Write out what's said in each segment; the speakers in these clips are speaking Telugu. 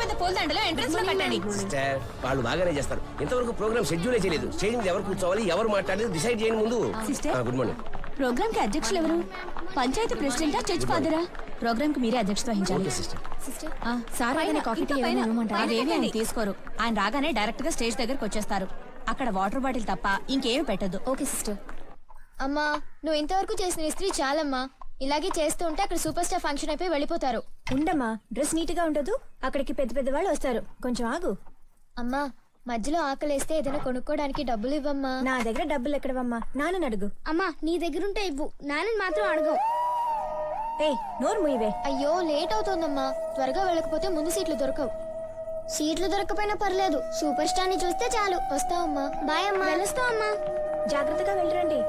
పెద్ద పూలదండలు ఎంట్రన్స్లో కట్టండి. సిస్టర్ వాళ్ళు బాగానే చేస్తారు. ఇంతవరకు ప్రోగ్రామ్ షెడ్యూలే చేయలేదు. స్టేజ్ మీద ఎవరు కూర్చోవాలి ఎవరు మాట్లాడేది డిసైడ్ చేయండి ముందు. సిస్టర్. గుడ్ మార్నింగ్ ప్రోగ్రామ్కి అధ్యక్షులు ఎవరు? పంచాయతీ ప్రెసిడెంటా చర్చ్ ఫాదరా ప్రోగ్రామ్కి మీరే అధ్యక్షత వహించాలి. ఓకే సిస్టర్ ఆ, సార్ ఆయన కాఫీ టీ ఏమైనా ఇవ్వమంటారా? అవేవి ఆయన తీసుకోరు. ఆయన రాగానే డైరెక్ట్గా స్టేజ్ దగ్గరకు వచ్చేస్తారు. అక్కడ వాటర్ బాటిల్ తప్ప ఇంకేమి పెట్టదు ఓకే సిస్టర్ అమ్మా నువ్వు ఇంతవరకు చేసిన ఇస్త్రీ చాలమ్మా. ఇలాగే చేస్తూ ఉంటే అక్కడ సూపర్ స్టార్ ఫంక్షన్ అయిపోయి వెళ్ళిపోతారు. ఉండమ్మా డ్రెస్ నీట్గా ఉండదు. అక్కడికి పెద్ద పెద్ద వాళ్ళు వస్తారు. కొంచెం ఆగు. అమ్మా మధ్యలో ఆకలేస్తే ఏదైనా కొనుక్కోడానికి డబ్బులు ఇవ్వమ్మా. నా దగ్గర డబ్బులు ఎక్కడవమ్మా? నాన్న అడుగు అమ్మా నీ దగ్గర ఉంటే ఇవ్వు. నాన్నని మాత్రం అడగవు నోరు మూయవే. అయ్యో లేట్ అవుతోందమ్మా. త్వరగా వెళ్ళకపోతే ముందు సీట్లు దొరకవు. సీట్లు దొరకపోయినా పర్లేదు. సూపర్ స్టార్ని చూస్తే చాలు. వస్తావమ్మా. బాయ్ అమ్మా. వెళ్ళొస్తావమ్మా జాగ్రత్తగా వెళ్ళరండి.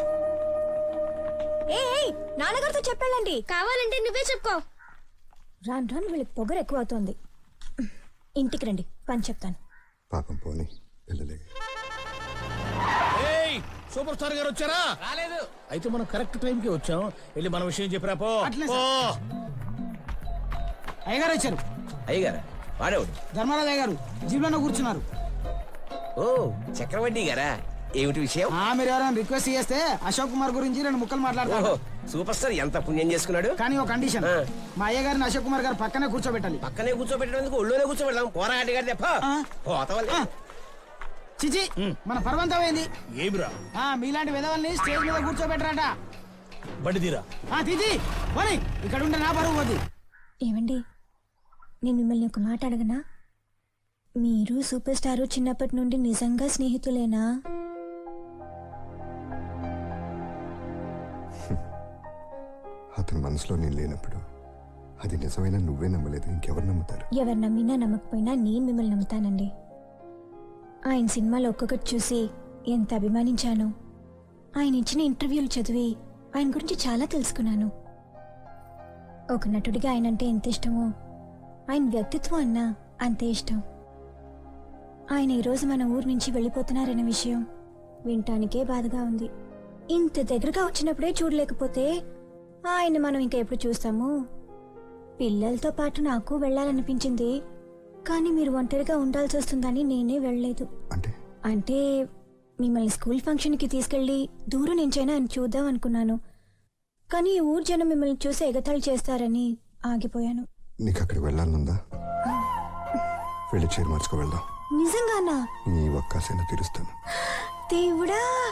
ఏ నాన్నగారితో చెప్పాలండి కావాలంటే నువ్వే చెప్పుకో. రాను రాను వీళ్ళకి పొగరు ఎక్కువ అవుతోంది ఇంటికి రండి పని చెప్తాను. పాపం పోని ఏయ్ సూపర్ స్టార్ గారు వచ్చారా? రాలేదు. అయితే మనం కరెక్ట్ టైం కి వచ్చాం. వెళ్ళి మన విషయం చెప్పిరా పో. అయ్యగారు వచ్చారు. అయ్యగారా వాడేవాడు? ధర్మరాజు అయ్యగారు జీబులో కూర్చున్నారు. ఓ చక్రవడ్డీ గారా? ఏమిటి విషయం? ఆ మీరు ఎవరైనా రిక్వెస్ట్ చేస్తే అశోక్ కుమార్ గురించి రెండు ముక్కలు ఓహో మాట్లాడతారు సూపర్ స్టార్ ఎంత పుణ్యం చేసుకున్నాడు? కానీ ఒక కండిషన్ ఆ. మా అయ్యగారిని అశోక్ కుమార్ గారు పక్కనే కూర్చోబెట్టాలి. పక్కనే కూర్చోబెట్టడానికి ఒళ్ళోనే కూర్చోబెడదాం. పోరాటి గారి తప్ప. ఆ. పోతవల్లే ఆ. చిచి మన పర్వంతం ఏంది? ఏమిరా? ఆ మీలాంటి విధవల్ని స్టేజ్ మీద కూర్చోబెట్టరాట. బండి తీరా? ఆ తిది పోనీ ఇక్కడ ఉంటే నా పరువు పోద్ది ఏమండి? నేను మిమ్మల్ని ఒక మాట అడగనా? మీరు సూపర్ స్టార్ చిన్నప్పటి నుండి నిజంగా స్నేహితులేనా? అతని మనసులో నేను లేనప్పుడు అది నిజమైన నువ్వే నమ్మలేదు ఇంకెవరు నమ్ముతారు? ఎవరు నమ్మినా నమ్మకపోయినా నేను మిమ్మల్ని నమ్ముతానండి. ఆయన సినిమాలో ఒక్కొక్కటి చూసి ఎంత అభిమానించాను ఆయన ఇచ్చిన ఇంటర్వ్యూలు చదివి ఆయన గురించి చాలా తెలుసుకున్నాను. ఒక నటుడిగా ఆయన అంటే ఎంత ఇష్టమో ఆయన వ్యక్తిత్వం అన్నా అంతే ఇష్టం. ఆయన ఈరోజు మన ఊరు నుంచి వెళ్ళిపోతున్నారనే విషయం వినటానికే బాధగా ఉంది. ఇంత దగ్గరగా వచ్చినప్పుడే చూడలేకపోతే ఆయన మనం ఇంకా ఎప్పుడు చూస్తాము? పిల్లలతో పాటు నాకు వెళ్ళాలనిపించింది. కానీ మీరు ఒంటరిగా ఉండాల్సి వస్తుందని నేనే వెళ్ళలేదు. అంటే? అంటే మిమ్మల్ని స్కూల్ ఫంక్షన్కి తీసుకెళ్ళి దూరం నుంచైనా ఆయన చూద్దాం అనుకున్నాను. కానీ ఈ ఊరు జనం మిమ్మల్ని చూసి ఎగతాళి చేస్తారని ఆగిపోయాను. నీకు అక్కడికి వెళ్ళాలనుందా? వెళ్ళి చీర మార్చుకు వెళ్దాం. నిజంగానా? నీ ఒక్కసైనా తీరుస్తాను. దేవుడా!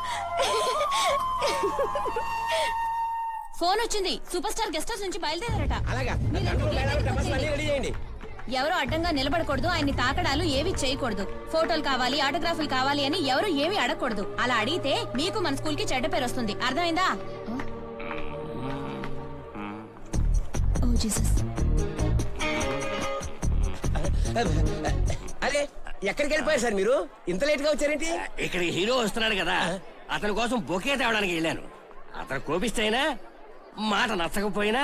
ఫోన్ వచ్చింది. సూపర్ స్టార్ గెస్ట్ హౌస్ నుంచి బయలుదేరారట. అలాగా. కంట్రోల్ మేడం టపాసులు అన్నీ రెడీ చేయండి. ఎవరు అడ్డంగా నిలబడకూడదు. ఆయన్ని తాకడాలు ఏవి చేయకూడదు. ఫోటోలు కావాలి ఆటోగ్రాఫ్లు కావాలి అని ఎవరు ఏవి అడగకూడదు. అలా అడిగితే మీకు మన స్కూల్కి చెడ్డ పేరు వస్తుంది. అర్థమైందా? Oh Jesus. అరే ఎక్కడికి వెళ్ళిపోయారు సార్ మీరు? ఇంత లేట్గా వచ్చారేంటి? ఇక్కడికి హీరో వస్తున్నాడు కదా. అతని కోసం బొకే తేవడానికి వెళ్ళాను. అతను కోపిస్తేనా మాట నచ్చకపోయినా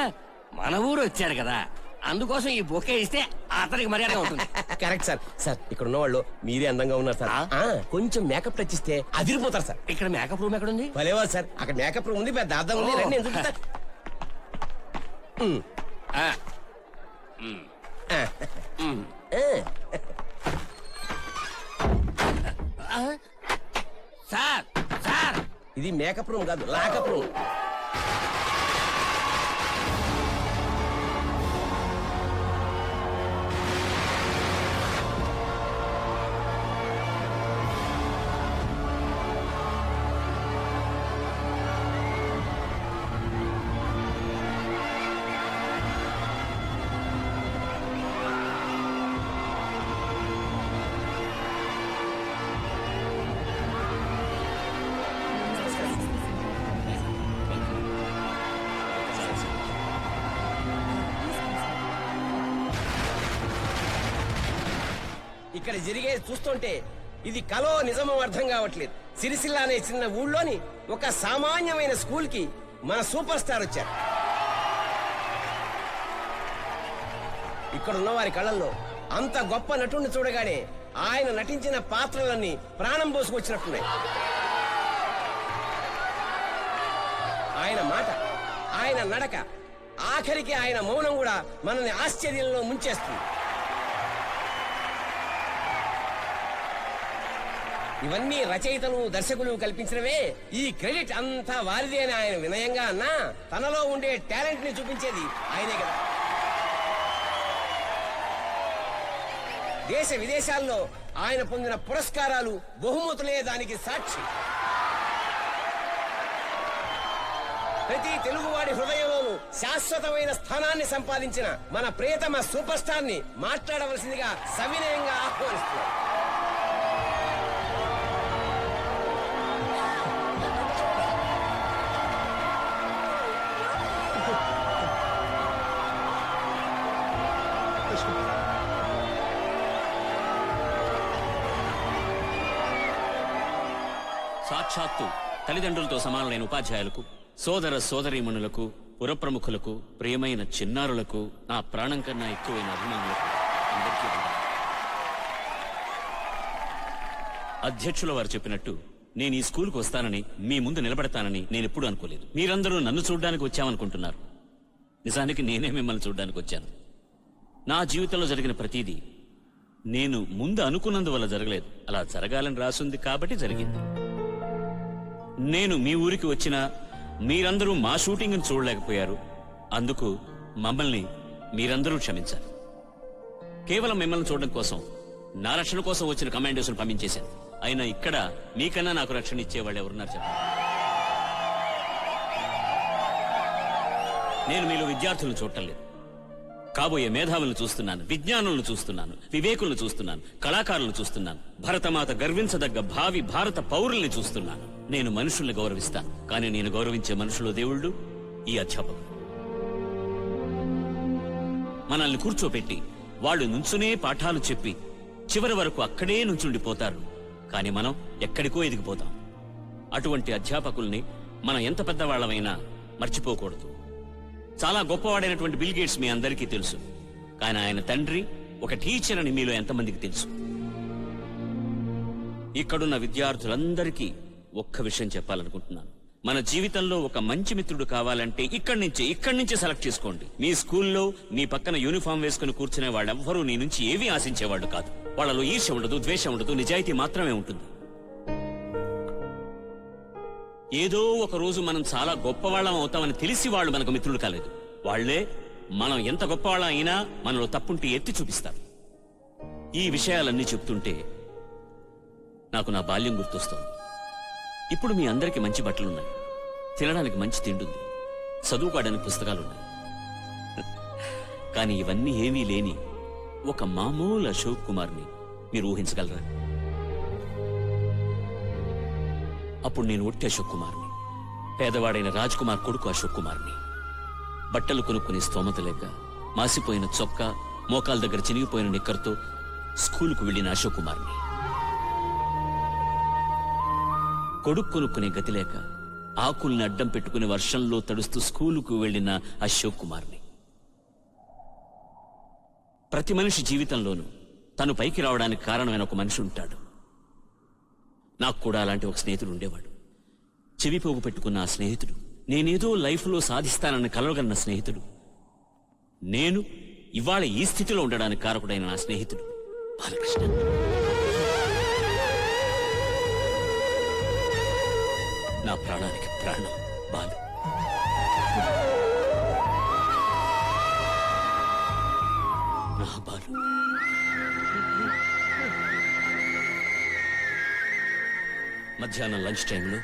మన ఊరు వచ్చాడు కదా. అందుకోసం ఈ బొకే ఇస్తే అతనికి మర్యాద ఉంటుంది. Correct sir. సార్ ఇక్కడ ఉన్న వాళ్ళు మీరే అందంగా ఉన్నారు సార్. ఆ, కొంచెం మేకప్ టచ్ ఇస్తే అదిరిపోతారు సార్. ఇక్కడ మేకప్ రూమ్ ఎక్కడుంది? భలేవా సార్. అక్కడ మేకప్ రూమ్ ఉంది పెద్ద అద్దం ఉంది రండి నేను చూపిస్తా. ఉమ్, ఆ, ఆ, ఉమ్. ఆ, సార్ సార్. ఇది మేకప్ రూమ్ కాదు లాకప్ రూమ్. జరిగేది చూస్తుంటే ఇది కలో నిజమో అర్థం కావట్లేదు. సిరిసిల్ల అనే చిన్న ఊళ్ళోని ఒక సామాన్యమైన స్కూల్కి మన సూపర్ స్టార్ వచ్చారు. ఇక్కడ ఉన్న వారి కళ్ళల్లో అంత గొప్ప నటుడిని చూడగానే ఆయన నటించిన పాత్రలన్నీ ప్రాణం పోసుకొచ్చినట్టున్నాయి. ఆయన మాట ఆయన నడక ఆఖరికి ఆయన మౌనం కూడా మనల్ని ఆశ్చర్యంలో ముంచేస్తుంది. ఇవన్నీ రచయితలు దర్శకులు కల్పించినవే. ఈ క్రెడిట్ అంతా వారిదే అని ఆయన వినయంగా అన్నా తనలో ఉండే టాలెంట్ని చూపించేది ఆయనే కదా. దేశ విదేశాల్లో ఆయన పొందిన పురస్కారాలు బహుమతులే దానికి సాక్షి. ప్రతి తెలుగువాడి హృదయంలోనూ శాశ్వతమైన స్థానాన్ని సంపాదించిన మన ప్రియతమ సూపర్ స్టార్ని మాట్లాడవలసిందిగా సవినయంగా ఆహ్వానిస్తున్నారు సాక్షాత్తు తల్లిదండ్రులతో సమానమైన ఉపాధ్యాయులకు సోదర సోదరీమణులకు పురప్రముఖులకు ప్రియమైన చిన్నారులకు నా ప్రాణం కన్నా ఎక్కువైన అభిమానులకు అందరికీ అధ్యక్షుల వారు చెప్పినట్టు నేను ఈ స్కూల్కి వస్తానని మీ ముందు నిలబడతానని నేను ఎప్పుడూ అనుకోలేదు. మీరందరూ నన్ను చూడడానికి వచ్చామనుకుంటున్నారు. నిజానికి నేనే మిమ్మల్ని చూడడానికి వచ్చాను. నా జీవితంలో జరిగిన ప్రతిదీ నేను ముందు అనుకున్నందువల్ల జరగలేదు. అలా జరగాలని రాసుంది కాబట్టి జరిగింది. నేను మీ ఊరికి వచ్చిన మీరందరూ మా షూటింగ్ని చూడలేకపోయారు. అందుకు మమ్మల్ని మీరందరూ క్షమించాలి. కేవలం మిమ్మల్ని చూడడం కోసం నా రక్షణ కోసం వచ్చిన కమాండోస్ను పంపించేశాను. అయినా ఇక్కడ మీకన్నా నాకు రక్షణ ఇచ్చేవాళ్ళు ఎవరున్నారు చెప్పండి. నేను మీలో విద్యార్థులను చూడటం లేదు. కాబోయే మేధావులను చూస్తున్నాను విజ్ఞానులను చూస్తున్నాను వివేకులను చూస్తున్నాను కళాకారులను చూస్తున్నాను. భరతమాత గర్వించదగ్గ భావి భారత పౌరుల్ని చూస్తున్నాను. నేను మనుషుల్ని గౌరవిస్తాను. కానీ నేను గౌరవించే మనుషులు దేవుళ్ళు ఈ అధ్యాపకులు. మనల్ని కూర్చోపెట్టి వాళ్ళు నుంచునే పాఠాలు చెప్పి చివరి వరకు అక్కడే నుంచుండిపోతారు. కానీ మనం ఎక్కడికో ఎదిగిపోతాం. అటువంటి అధ్యాపకుల్ని మనం ఎంత పెద్దవాళ్ళమైనా మర్చిపోకూడదు. చాలా గొప్పవాడైనటువంటి బిల్ గేట్స్ మీ అందరికీ తెలుసు. కానీ ఆయన తండ్రి ఒక టీచర్ అని మీలో ఎంతమందికి తెలుసు? ఇక్కడున్న విద్యార్థులందరికీ ఒక్క విషయం చెప్పాలనుకుంటున్నాను. మన జీవితంలో ఒక మంచి మిత్రుడు కావాలంటే ఇక్కడి నుంచే ఇక్కడి నుంచే సెలెక్ట్ చేసుకోండి. మీ స్కూల్లో నీ పక్కన యూనిఫామ్ వేసుకుని కూర్చునే వాళ్ళెవ్వరూ నీ నుంచి ఏమీ ఆశించేవాళ్ళు కాదు. వాళ్ళలో ఈర్ష్య ఉండదు ద్వేషం ఉండదు నిజాయితీ మాత్రమే ఉంటుంది. ఏదో ఒక రోజు మనం చాలా గొప్పవాళ్ళం అవుతామని తెలిసి వాళ్ళు మనకు మిత్రులు కాలేదు. వాళ్ళే మనం ఎంత గొప్పవాళ్ళం అయినా మనలో తప్పుంటే ఎత్తి చూపిస్తారు. ఈ విషయాలన్నీ చెప్తుంటే నాకు నా బాల్యం గుర్తొస్తోంది. ఇప్పుడు మీ అందరికీ మంచి బట్టలున్నాయి. తినడానికి మంచి తిండుంది. చదువుకోవడానికి పుస్తకాలున్నాయి. కానీ ఇవన్నీ ఏమీ లేని ఒక మామూలు అశోక్ కుమార్ని మీరు ఊహించగలరా? అప్పుడు నేను ఒట్టి అశోక్ కుమార్ని. పేదవాడైన రాజ్ కుమార్ కొడుకు అశోక్ కుమార్ని. బట్టలు కొనుక్కునే స్తోమత లేక మాసిపోయిన చొక్కా మోకాల దగ్గర చినిగిపోయిన నిక్కర్తో స్కూలుకు వెళ్ళిన అశోక్ కుమార్ని. కొడుకు కొనుక్కునే గతి లేక ఆకుల్ని అడ్డం పెట్టుకుని వర్షంలో తడుస్తూ స్కూలుకు వెళ్ళిన అశోక్ కుమార్ని. ప్రతి మనిషి జీవితంలోనూ తను పైకి రావడానికి కారణమైన ఒక మనిషి ఉంటాడు. నాకు కూడా అలాంటి ఒక స్నేహితుడు ఉండేవాడు. చెవి పోగు పెట్టుకున్న ఆ స్నేహితుడు నేనేదో లైఫ్లో సాధిస్తానన్న కలవగన్న స్నేహితుడు. నేను ఇవాళ ఈ స్థితిలో ఉండడానికి కారకుడైన నా స్నేహితుడు బాలకృష్ణ. నా ప్రాణానికి ప్రాణం. మధ్యాహ్నం లంచ్ టైంలో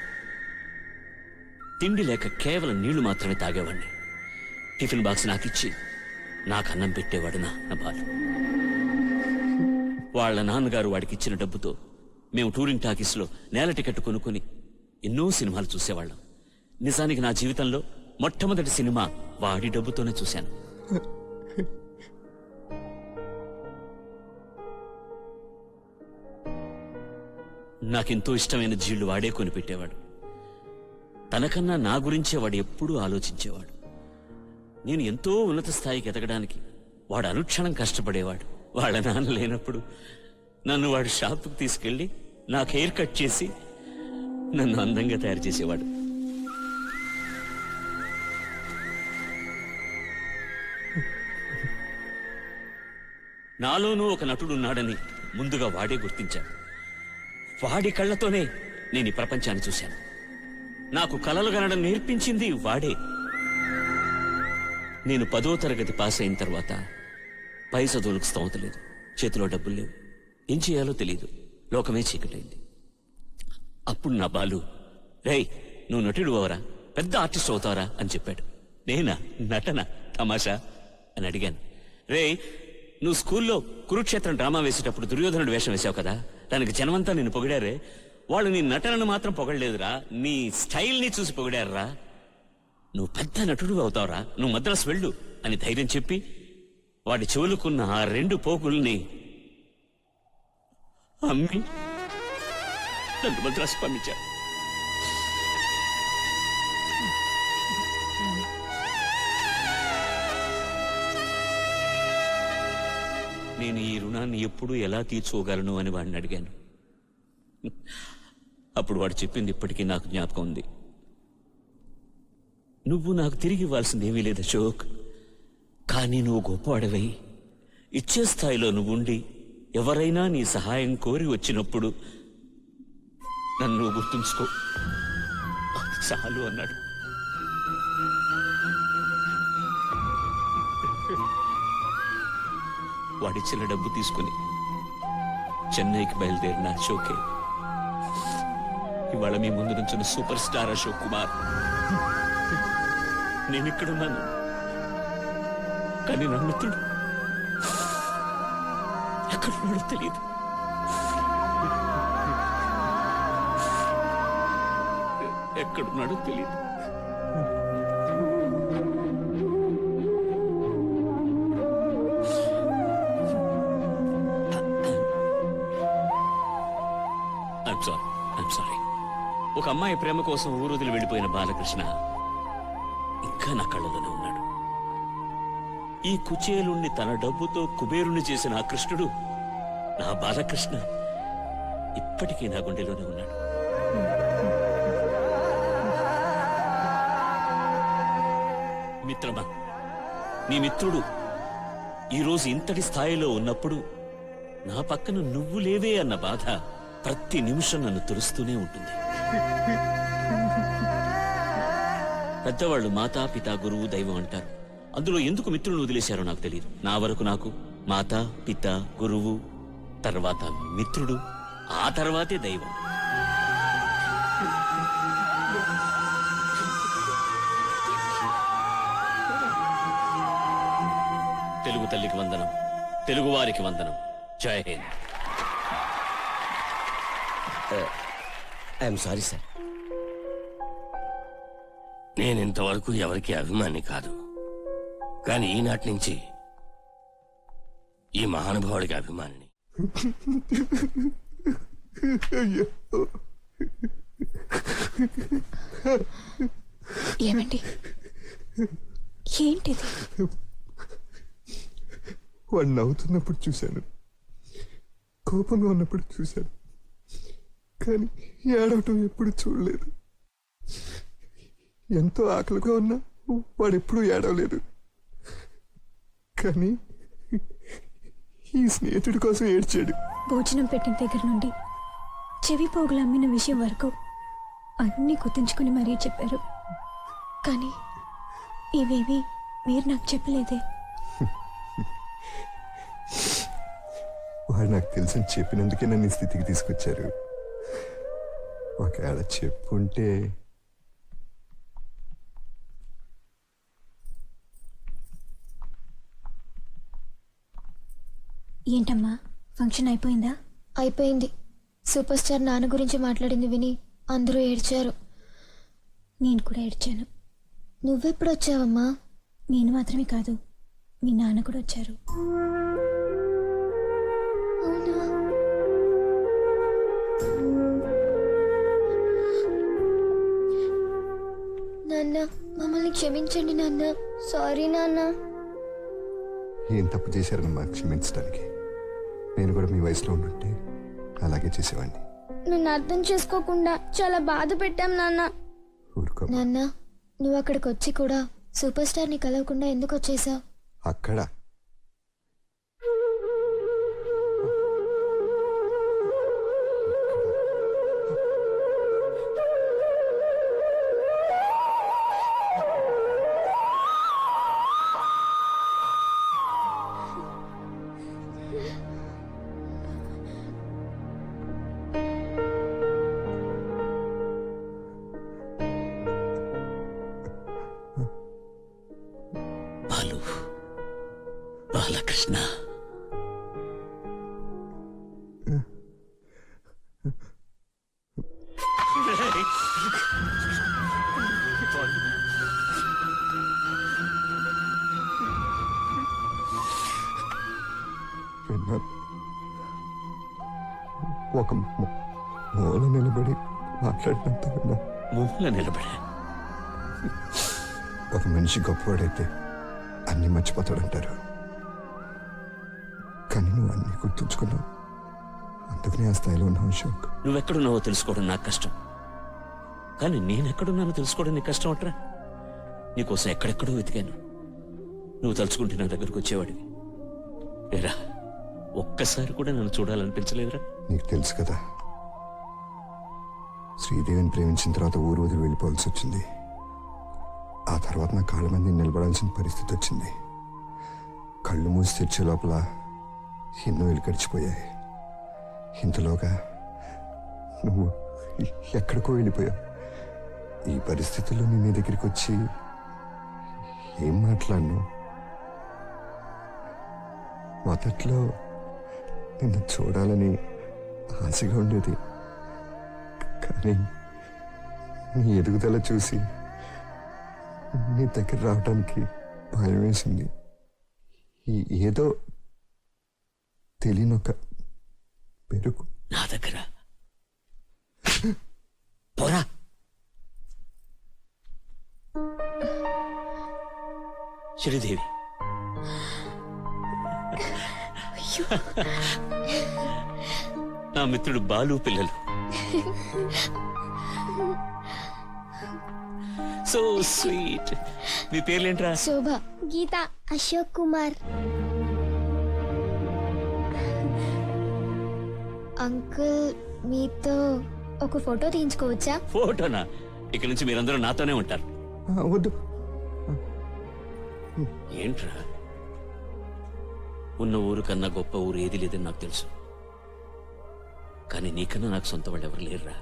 తిండి లేక కేవలం నీళ్ళు మాత్రమే తాగేవాడిని. టిఫిన్ బాక్స్ నాకిచ్చి నాకు అన్నం పెట్టేవాడు నా నా బాలు. వాళ్ళ నాన్నగారు వాడికి ఇచ్చిన డబ్బుతో మేము టూరింగ్ టాకీస్లో నేల టికెట్ కొనుక్కొని ఎన్నో సినిమాలు చూసేవాళ్ళం. నిజానికి నా జీవితంలో మొట్టమొదటి సినిమా వాడి డబ్బుతోనే చూశాను. నాకెంతో ఇష్టమైన జీళ్ళు వాడే కొనిపెట్టేవాడు. తనకన్నా నా గురించే వాడు ఎప్పుడూ ఆలోచించేవాడు. నేను ఎంతో ఉన్నత స్థాయికి ఎదగడానికి వాడు అనుక్షణం కష్టపడేవాడు. వాళ్ళ నాన్న లేనప్పుడు నన్ను వాడు షాప్కి తీసుకెళ్ళి నాకు హెయిర్ కట్ చేసి నన్ను అందంగా తయారు చేసేవాడు. నాలోనూ ఒక నటుడున్నాడని ముందుగా వాడే గుర్తించాడు వాడి కళ్ళతోనే నేను ఈ ప్రపంచాన్ని చూశాను. నాకు కలలు కనడం నేర్పించింది వాడే. నేను పదో తరగతి పాస్ అయిన తర్వాత పై చదువులకు స్తోమత లేదు. చేతిలో డబ్బులు లేవు. ఏం చేయాలో తెలియదు లోకమే చీకటైంది. అప్పుడు నా బాలు రేయ్ నువ్వు నటుడు అవరా పెద్ద ఆర్టిస్ట్ అవుతావరా? అని చెప్పాడు. నేనా? నటన? తమాషా? అని అడిగాను. రేయ్ నువ్వు స్కూల్లో కురుక్షేత్రం డ్రామా వేసేటప్పుడు దుర్యోధనుడు వేషం వేసావు కదా? దానికి జనమంతా నిన్ను పొగిడారే. వాళ్ళు నీ నటనను మాత్రం పొగడలేదురా. నీ స్టైల్ని చూసి పొగిడారురా. నువ్వు పెద్ద నటుడు అవుతావురా. నువ్వు మద్రాసు వెళ్ళు అని ధైర్యం చెప్పి వాడి చెవులుకున్న ఆ రెండు పోకుల్ని అమ్మి నన్ను మద్రాసు పంపించారు. నేను ఈ రుణాన్ని ఎప్పుడు ఎలా తీర్చుకోగలను అని వాడిని అడిగాను. అప్పుడు వాడు చెప్పింది ఇప్పటికీ నాకు జ్ఞాపకం ఉంది. నువ్వు నాకు తిరిగి ఇవ్వాల్సింది ఏమీ లేదు అశోక్. కానీ నువ్వు గొప్పవాడవై ఇచ్చే స్థాయిలో నువ్వుండి ఎవరైనా నీ సహాయం కోరి వచ్చినప్పుడు నన్ను గుర్తుంచుకో. చాలు అన్నాడు. వాడిచ్చిన డబ్బు తీసుకుని చెన్నైకి బయలుదేరిన అశోకే ఇవాళ మీ ముందు నుంచిన సూపర్ స్టార్ అశోక్ కుమార్. నేను ఇక్కడున్నాను కానీ నా మిత్రుడు ఎక్కడున్నాడో తెలియదు ఎక్కడున్నాడో తెలియదు ఒక అమ్మాయి ప్రేమ కోసం ఊరుదిలి వెళ్ళిపోయిన బాలకృష్ణ ఇంకా నా కళ్ళలోనే ఉన్నాడు. ఈ కుచేలుణ్ణి తన డబ్బుతో కుబేరుణ్ణి చేసిన ఆ కృష్ణుడు నా బాలకృష్ణ ఇప్పటికీ నా గుండెలోనే ఉన్నాడు. మిత్రమా నీ మిత్రుడు ఈరోజు ఇంతటి స్థాయిలో ఉన్నప్పుడు నా పక్కన నువ్వు లేవే అన్న బాధ ప్రతి నిమిషం నన్ను తెలుస్తూనే ఉంటుంది. పెద్దవాళ్ళు మాతా పిత గురువు దైవం అంటారు. అందులో ఎందుకు మిత్రులను వదిలేశారో నాకు తెలియదు నా వరకు నాకు మాత పిత గురువు తర్వాత మిత్రుడు ఆ తర్వాతే దైవం. తెలుగు తల్లికి వందనం తెలుగువారికి వందనం. జై హింద్. I'm sorry sir. నేను ఇంతవరకు ఎవరికి అభిమాని కాదు. కానీ ఈనాటి నుంచి ఈ మహానుభావుడికి అభిమానిని. ఏమండి? ఏంటిది? వాడు నవ్వుతున్నప్పుడు చూశాను. కోపంగా ఉన్నప్పుడు చూశాను. కానీ ఏడవటం ఎప్పుడు చూడలేదు. ఎంతో ఆకలిగా ఉన్నా వాడు ఎప్పుడూ ఏడవలేదు. కానీ ఈ స్నేహితుడి కోసం ఏడ్చాడు. భోజనం పెట్టిన దగ్గర నుండి చెవి పోగులు అమ్మిన విషయం వరకు అన్నీ గుర్తుంచుకుని మరీ చెప్పారు. కానీ ఇవేవి మీరు నాకు చెప్పలేదే. వాడు నాకు తెలిసి చెప్పినందుకే నన్ను ఈ స్థితికి తీసుకొచ్చారు. ఒకవేళ చెప్పుంటే ఏంటమ్మా? ఫంక్షన్ అయిపోయిందా? అయిపోయింది. సూపర్ స్టార్ నాన్న గురించి మాట్లాడింది విని అందరూ ఏడ్చారు. నేను కూడా ఏడ్చాను. నువ్వెప్పుడు వచ్చావమ్మా? నేను మాత్రమే కాదు మీ నాన్న కూడా వచ్చారు. క్షమించండి నాన్న. సారీ నాన్న. ఏం తప్పు చేశారని మాకు క్షమించడానికి? నేను కూడా మీ వయసులో ఉండుంటే అలాగే చేసేవాడిని. నన్ను అర్థం చేసుకోకుండా చాలా బాధ పెట్టాం నాన్న. ఊరుకో. నాన్న నువ్వు అక్కడికి వచ్చి కూడా సూపర్ స్టార్ని కలవకుండా ఎందుకు వచ్చేసావు? అక్కడ బాలకృష్ణ. ఒక మూల నిలబడి మాట్లాడినంత విన్నా మూల నిలబడా. ఒక మనిషి గొప్పవాడైతే అన్ని మర్చిపోతాడంటారు. గుర్తుంచుకున్నావు. అందుకనే ఆ స్థాయిలో ఉన్నావు అశోక్. నువ్వెక్కడున్నావో తెలుసుకోవడం నాకు కష్టం. కానీ నేనెక్కడున్నానో తెలుసుకోవడం నీకు కష్టం అట్రా? నీకోసం ఎక్కడెక్కడో వెతికాను. నువ్వు తలుచుకుంటే నా దగ్గరకు వచ్చేవాడివి. ఏరా ఒక్కసారి కూడా నన్ను చూడాలనిపించలేదురా? నీకు తెలుసు కదా శ్రీదేవిని ప్రేమించిన తర్వాత ఊరు వదిలి వెళ్ళిపోవాల్సి వచ్చింది. ఆ తర్వాత నా కాళ్ళ మంది నిలబడాల్సిన పరిస్థితి వచ్చింది. కళ్ళు మూసి తెచ్చే లోపల ఎన్నోళ్ళు వేలు గడిచిపోయాయి. ఇంతలోగా నువ్వు ఎక్కడికో వెళ్ళిపోయావు. ఈ పరిస్థితుల్లో నేను నీ దగ్గరికి వచ్చి ఏం మాట్లాడను? మొదట్లో నిన్ను చూడాలని ఆశగా ఉండేది. కానీ నీ ఎదుగుదల చూసి నీ దగ్గర రావడానికి భయం వేసింది ఈ ఏదో తెలియనొక పెరుగు. నా దగ్గర. పోరా. శ్రీదేవి. నా మిత్రుడు బాలు పిల్లలు. సో స్వీట్ మీ పేర్లేంట్రా? శోభ గీత అశోక్ కుమార్. అంకుల్ మీతో ఒక ఫోటో తీయించుకోవచ్చా? ఫోటోనా? ఇక్కడి నుంచి మీరందరూ నాతోనే ఉంటారు. వద్దు. ఏంట్రా? ఉన్న ఊరు కన్నా గొప్ప ఊరు ఏది లేదని నాకు తెలుసు. కానీ నీకన్నా నాకు సొంత వాళ్ళు ఎవరు లేరురా.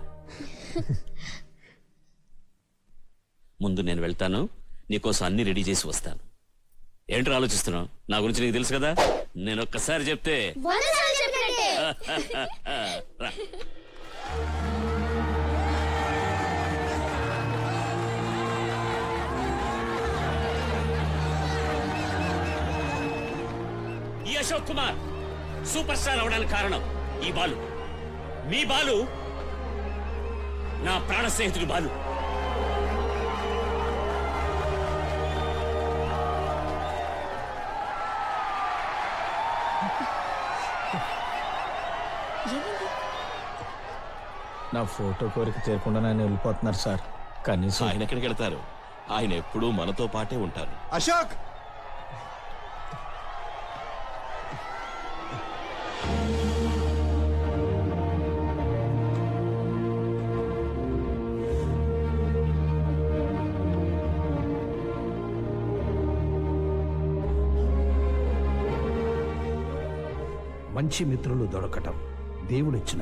ముందు నేను వెళ్తాను నీకోసం అన్ని రెడీ చేసి వస్తాను. ఏంట్రా ఆలోచిస్తున్నావు? నా గురించి నీకు తెలుసు కదా? నేను ఒక్కసారి చెప్తే రా. ఈ అశోక్ కుమార్ సూపర్ స్టార్ అవడానికి కారణం ఈ బాలు. మీ బాలు నా ప్రాణ స్నేహితుడు బాలు. నా ఫోటో కోరిక తీరకుండా నన్ను వెళ్ళిపోతున్నారు సార్. కనీసం ఆయన ఎక్కడికి వెళ్తారు? ఆయన ఎప్పుడూ మనతో పాటే ఉంటారు. అశోక్! మంచి మిత్రులు దొరకటం దేవుడిచ్చిన